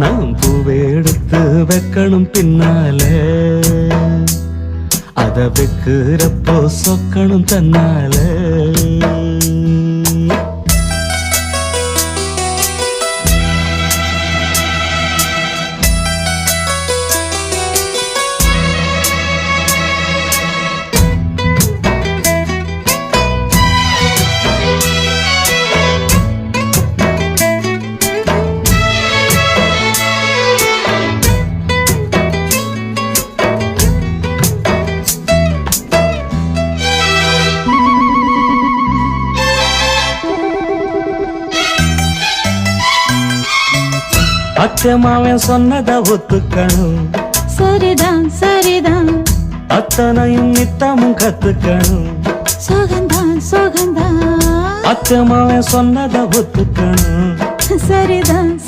நான் பூவெடுத்து வைக்கணும் பின்னால. அதை வைக்கிறப்போ சொக்கணும் தன்னால. அச்சமாவன் சொன்னத ஒத்துக்கணும். சரிதான் சரிதான். அத்தனையும் நித்தமும் கத்துக்கணும். சுகந்தான் சுகந்தான். அச்சமாவன் சொன்னத ஒத்துக்கணும். சரிதான்